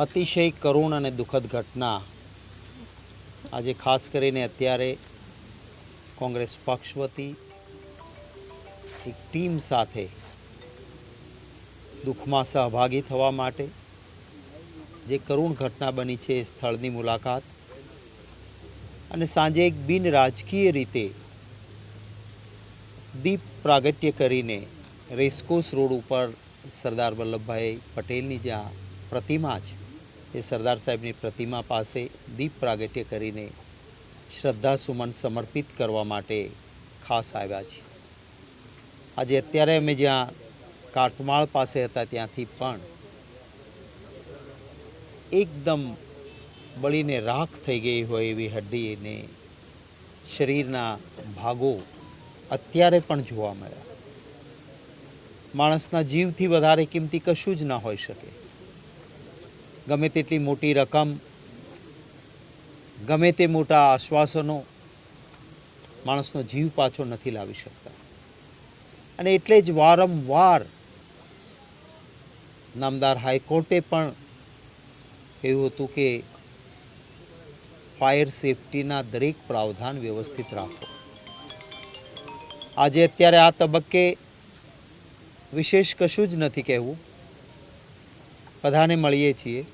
અતિશય કરુણ અને દુઃખદ ઘટના. આજે ખાસ કરીને અત્યારે કોંગ્રેસ પક્ષ વતી એક ટીમ સાથે દુઃખમાં સહભાગી થવા માટે જે કરુણ ઘટના બની છે એ સ્થળની મુલાકાત અને સાંજે એક બિન રાજકીય રીતે દીપ પ્રાગટ્ય કરીને રેસકોસ રોડ ઉપર સરદાર વલ્લભભાઈ પટેલની જ્યાં પ્રતિમા છે એ સરદાર સાહેબની પ્રતિમા પાસે દીપ પ્રાગટ્ય કરીને શ્રદ્ધા સુમન સમર્પિત કરવા માટે ખાસ આવ્યા છે આજે અત્યારે અમે જ્યાં કાટમાળ પાસે હતા ત્યાંથી પણ એકદમ બળીને રાખ થઈ ગઈ હોય એવી હડ્ડીને શરીરના ભાગો અત્યારે પણ જોવા મળ્યા. માણસના જીવથી વધારે કિંમતી કશું જ ના હોઈ શકે. ગમે તેટલી મોટી રકમ, ગમે તે મોટા આશ્વાસનો માણસનો જીવ પાછો નથી લાવી શકતા. અને એટલે જ વારંવાર નામદાર હાઈકોર્ટે પણ એવું હતું કે ફાયર સેફટીના દરેક પ્રાવધાન વ્યવસ્થિત રાખો. આજે અત્યારે આ તબક્કે વિશેષ કશું જ નથી કહેવું. બધાને મળીએ છીએ.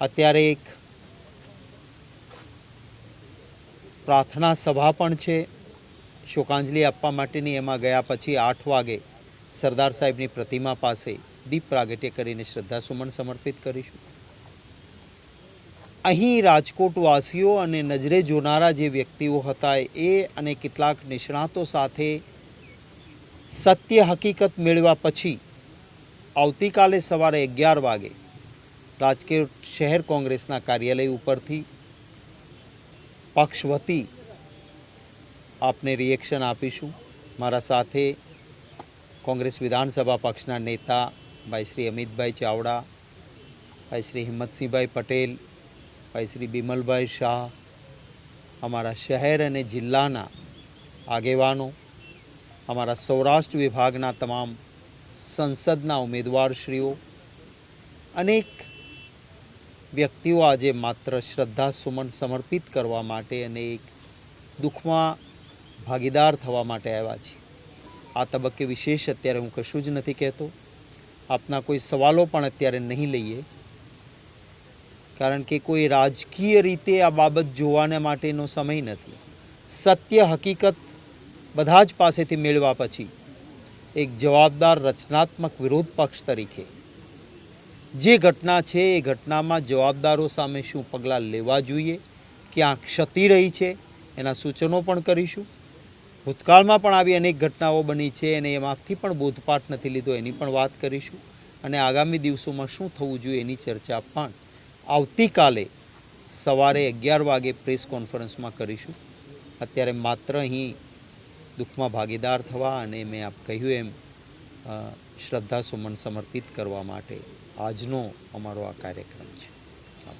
અત્યારે એક પ્રાર્થના સભા પણ છે. શોકાંજલિ આપવા માટેની. એમાં ગયા પછી આઠ વાગે સરદાર સાહેબની પ્રતિમા પાસે દીપ પ્રાગટ્ય કરીને શ્રદ્ધાસુમન સમર્પિત કરીશું. અહીં રાજકોટવાસીઓ અને નજરે જોનારા જે વ્યક્તિઓ હતા એ અને કેટલાક નિષ્ણાતો સાથે સત્ય હકીકત મેળવ્યા પછી આવતીકાલે સવારે અગિયાર વાગે રાજકોટ શહેર કોંગ્રેસના કાર્યાલય ઉપરથી પક્ષ વતી આપને રિએક્શન આપીશું. મારા સાથે કોંગ્રેસ વિધાનસભા પક્ષના નેતા ભાઈ શ્રી અમિતભાઈ ચાવડા, ભાઈ શ્રી હિંમતસિંહભાઈ પટેલ, ભાઈ શ્રી બિમલભાઈ શાહ, અમારા શહેર અને જિલ્લાના આગેવાનો, અમારા સૌરાષ્ટ્ર વિભાગના તમામ સંસદના ઉમેદવારશ્રીઓ, અનેક વ્યક્તિઓ આજે માત્ર શ્રદ્ધા સુમન સમર્પિત કરવા માટે અને એક દુઃખમાં ભાગીદાર થવા માટે આવ્યા છે. આ તબક્કે વિશેષ અત્યારે હું કશું જ નથી કહેતો. આપના કોઈ સવાલો પણ અત્યારે નહીં લઈએ. કારણ કે કોઈ રાજકીય રીતે આ બાબત જોવાને માટેનો સમય નથી. સત્ય, હકીકત બધા જ પાસેથી મેળવા પછી એક જવાબદાર રચનાત્મક વિરોધ પક્ષ તરીકે જે ઘટના છે એ ઘટનામાં જવાબદારો સામે શું પગલાં લેવા જોઈએ, ક્યાં ક્ષતિ રહી છે, એના સૂચનો પણ કરીશું. ભૂતકાળમાં પણ આવી અનેક ઘટનાઓ બની છે અને એમાંથી પણ બોધપાઠ નથી લીધો, એની પણ વાત કરીશું. અને આગામી દિવસોમાં શું થવું જોઈએ એની ચર્ચા પણ આવતીકાલે સવારે અગિયાર વાગે પ્રેસ કોન્ફરન્સમાં કરીશું. અત્યારે માત્ર અહીં દુઃખમાં ભાગીદાર થવા અને મેં આપ કહ્યું એમ શ્રદ્ધા સુમન સમર્પિત કરવા માટે આજનો અમારો આ કાર્યક્રમ છે.